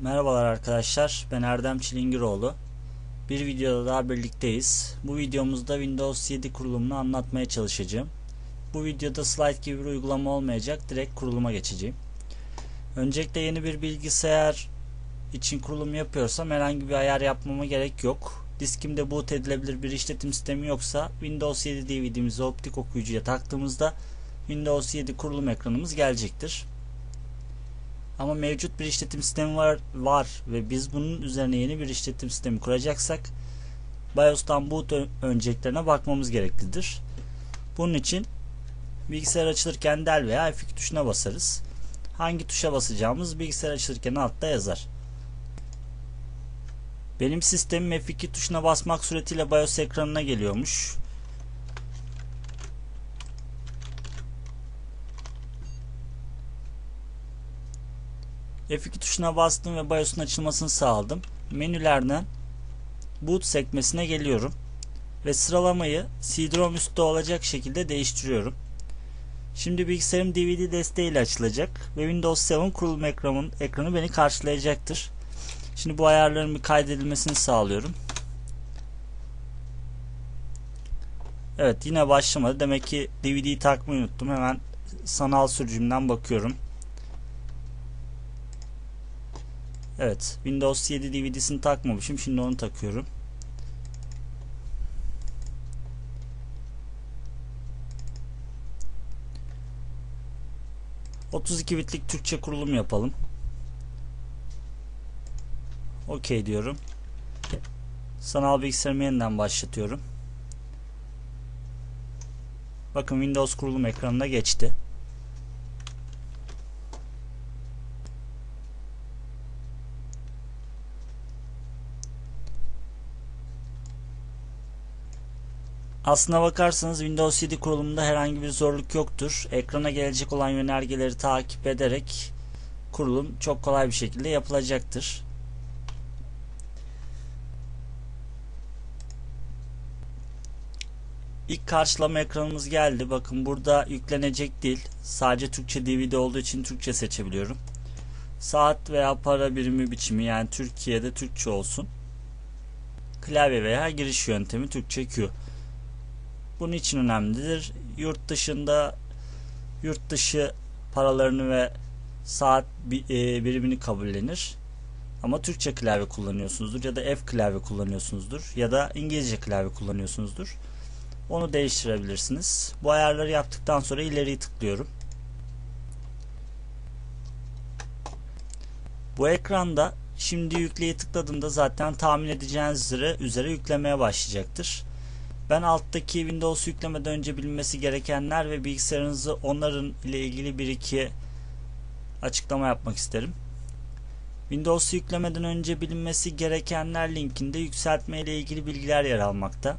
Merhabalar arkadaşlar, ben Erdem Çilingiroğlu. Bir videoda daha birlikteyiz. Bu videomuzda Windows 7 kurulumunu anlatmaya çalışacağım. Bu videoda slide gibi bir uygulama olmayacak, direkt kuruluma geçeceğim. Öncelikle yeni bir bilgisayar için kurulum yapıyorsam herhangi bir ayar yapmama gerek yok. Diskimde boot edilebilir bir işletim sistemi yoksa Windows 7 DVD'mizi optik okuyucuya taktığımızda Windows 7 kurulum ekranımız gelecektir. Ama mevcut bir işletim sistemi var, var ve biz bunun üzerine yeni bir işletim sistemi kuracaksak BIOS'tan boot önceliklerine bakmamız gereklidir. Bunun için bilgisayar açılırken del veya F2 tuşuna basarız. Hangi tuşa basacağımız bilgisayar açılırken altta yazar. Benim sistemim F2 tuşuna basmak suretiyle BIOS ekranına geliyormuş. F2 tuşuna bastım ve BIOS'un açılmasını sağladım. Menülerden boot sekmesine geliyorum ve sıralamayı CD-ROM üstte olacak şekilde değiştiriyorum. Şimdi bilgisayarım DVD desteğiyle açılacak ve Windows 7 kurulum ekranı, ekranı beni karşılayacaktır. Şimdi bu ayarların bir kaydedilmesini sağlıyorum. Evet yine başlamadı. Demek ki DVD'yi takmayı unuttum. Hemen sanal sürücümden bakıyorum. Evet. Windows 7 DVD'sini takmamışım. Şimdi onu takıyorum. ...32 bitlik Türkçe kurulum yapalım. OK diyorum. Sanal bilgisayarımı yeniden başlatıyorum. Bakın Windows kurulum ekranına geçti. Aslına bakarsanız Windows 7 kurulumunda herhangi bir zorluk yoktur. Ekrana gelecek olan yönergeleri takip ederek kurulum çok kolay bir şekilde yapılacaktır. İlk karşılama ekranımız geldi. Bakın burada yüklenecek değil. Sadece Türkçe DVD olduğu için Türkçe seçebiliyorum. Saat veya para birimi biçimi yani Türkiye'de Türkçe olsun. Klavye veya giriş yöntemi Türkçe Q. Bunun için önemlidir. Yurt dışında yurt dışı paralarını ve saat e, birimini kabullenir. Ama Türkçe klavye kullanıyorsunuzdur ya da F klavye kullanıyorsunuzdur ya da İngilizce klavye kullanıyorsunuzdur. Onu değiştirebilirsiniz. Bu ayarları yaptıktan sonra ileriyi tıklıyorum. Bu ekranda şimdi yükleyi tıkladığımda zaten tahmin edeceğiniz üzere, üzere yüklemeye başlayacaktır. Ben alttaki Windows yüklemeden önce bilmesi gerekenler ve bilgisayarınızı onların ile ilgili bir iki açıklama yapmak isterim. Windows yüklemeden önce bilinmesi gerekenler linkinde yükseltme ile ilgili bilgiler yer almakta.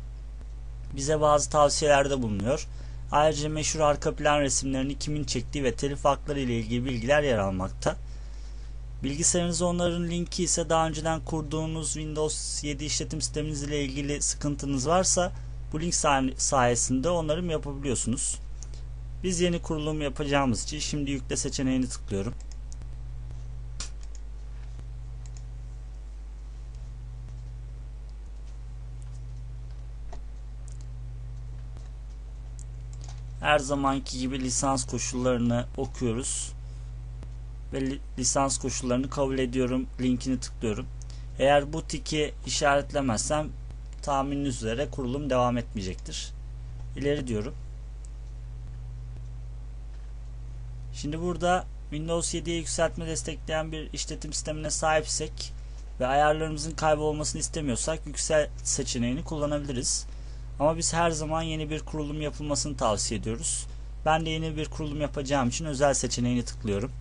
Bize bazı tavsiyelerde bulunuyor. Ayrıca meşhur arka plan resimlerini kimin çektiği ve telif hakları ile ilgili bilgiler yer almakta. Bilgisayarınızda onların linki ise daha önceden kurduğunuz Windows 7 işletim sisteminizle ile ilgili sıkıntınız varsa bu link sayesinde onarım yapabiliyorsunuz. Biz yeni kurulum yapacağımız için şimdi yükle seçeneğini tıklıyorum. Her zamanki gibi lisans koşullarını okuyoruz. Ve lisans koşullarını kabul ediyorum. Linkini tıklıyorum. Eğer bu tiki işaretlemezsem tahmininiz üzere kurulum devam etmeyecektir. İleri diyorum. Şimdi burada Windows 7'ye yükseltme destekleyen bir işletim sistemine sahipsek ve ayarlarımızın kaybolmasını istemiyorsak yüksel seçeneğini kullanabiliriz. Ama biz her zaman yeni bir kurulum yapılmasını tavsiye ediyoruz. Ben de yeni bir kurulum yapacağım için özel seçeneğini tıklıyorum.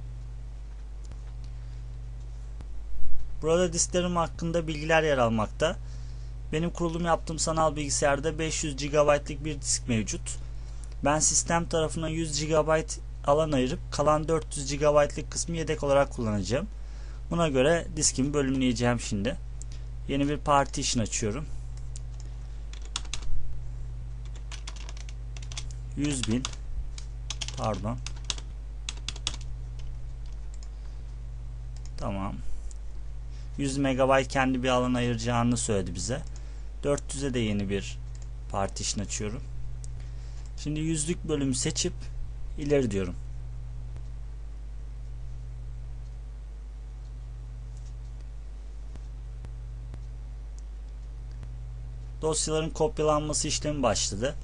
Burada disklerim hakkında bilgiler yer almakta. Benim kurulum yaptığım sanal bilgisayarda 500 GB'lık bir disk mevcut. Ben sistem tarafına 100 GB alan ayırıp kalan 400 GB'lık kısmı yedek olarak kullanacağım. Buna göre diskimi bölümleyeceğim şimdi. Yeni bir partition açıyorum. 100 bin pardon tamam 100 MB kendi bir alan ayıracağını söyledi bize. 400'e de yeni bir partition açıyorum. Şimdi yüzlük bölümü seçip ileri diyorum. Dosyaların kopyalanması işlemi başladı.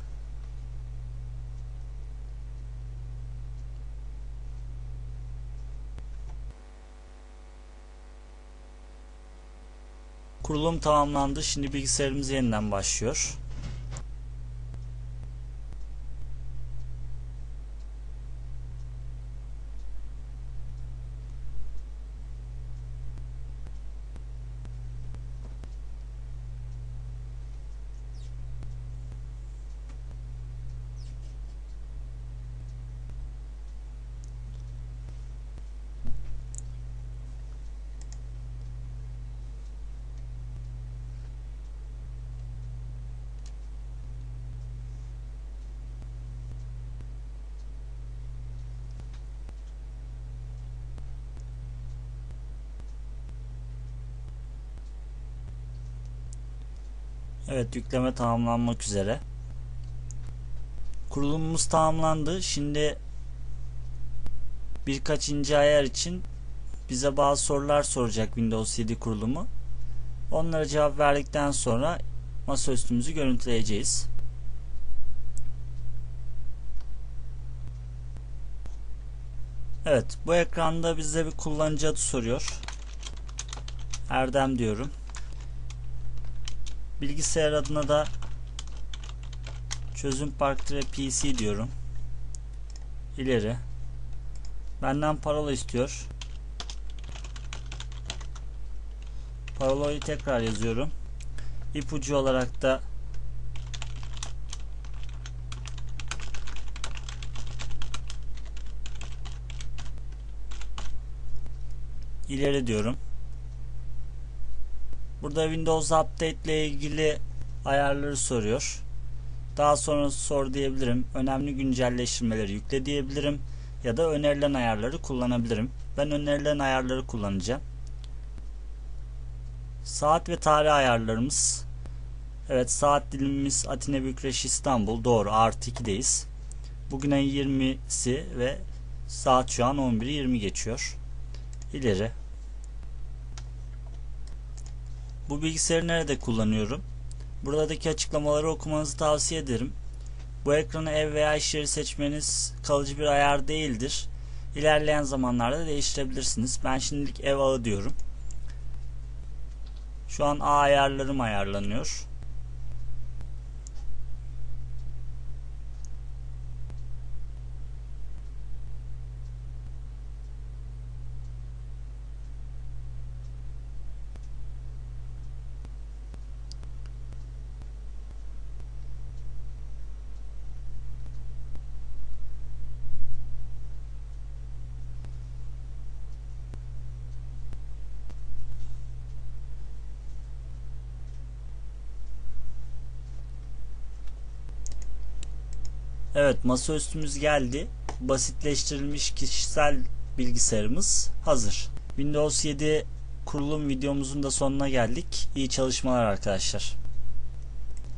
Kurulum tamamlandı. Şimdi bilgisayarımız yeniden başlıyor. Evet yükleme tamamlanmak üzere. Kurulumumuz tamamlandı. Şimdi birkaç ince ayar için bize bazı sorular soracak Windows 7 kurulumu. Onlara cevap verdikten sonra masaüstümüzü görüntüleyeceğiz. Evet bu ekranda bize bir kullanıcı adı soruyor. Erdem diyorum. Bilgisayar adına da çözüm parktire PC diyorum. İleri. Benden parola istiyor. Parolayı tekrar yazıyorum. İpucu olarak da ileri diyorum. Burada Windows Update ile ilgili ayarları soruyor. Daha sonra sor diyebilirim. Önemli güncelleştirmeleri yükle diyebilirim. Ya da önerilen ayarları kullanabilirim. Ben önerilen ayarları kullanacağım. Saat ve tarih ayarlarımız. Evet saat dilimimiz Atina Bükreş İstanbul. Doğru artı 2'deyiz. Bugün ayın 20'si ve saat şu an 11'i 20 geçiyor. İleri. Bu bilgisayarı nerede kullanıyorum? Buradaki açıklamaları okumanızı tavsiye ederim. Bu ekranı ev veya iş yeri seçmeniz kalıcı bir ayar değildir. İlerleyen zamanlarda değiştirebilirsiniz. Ben şimdilik ev ağı diyorum. Şu an A ayarlarım ayarlanıyor. Evet masaüstümüz geldi. Basitleştirilmiş kişisel bilgisayarımız hazır. Windows 7 kurulum videomuzun da sonuna geldik. İyi çalışmalar arkadaşlar.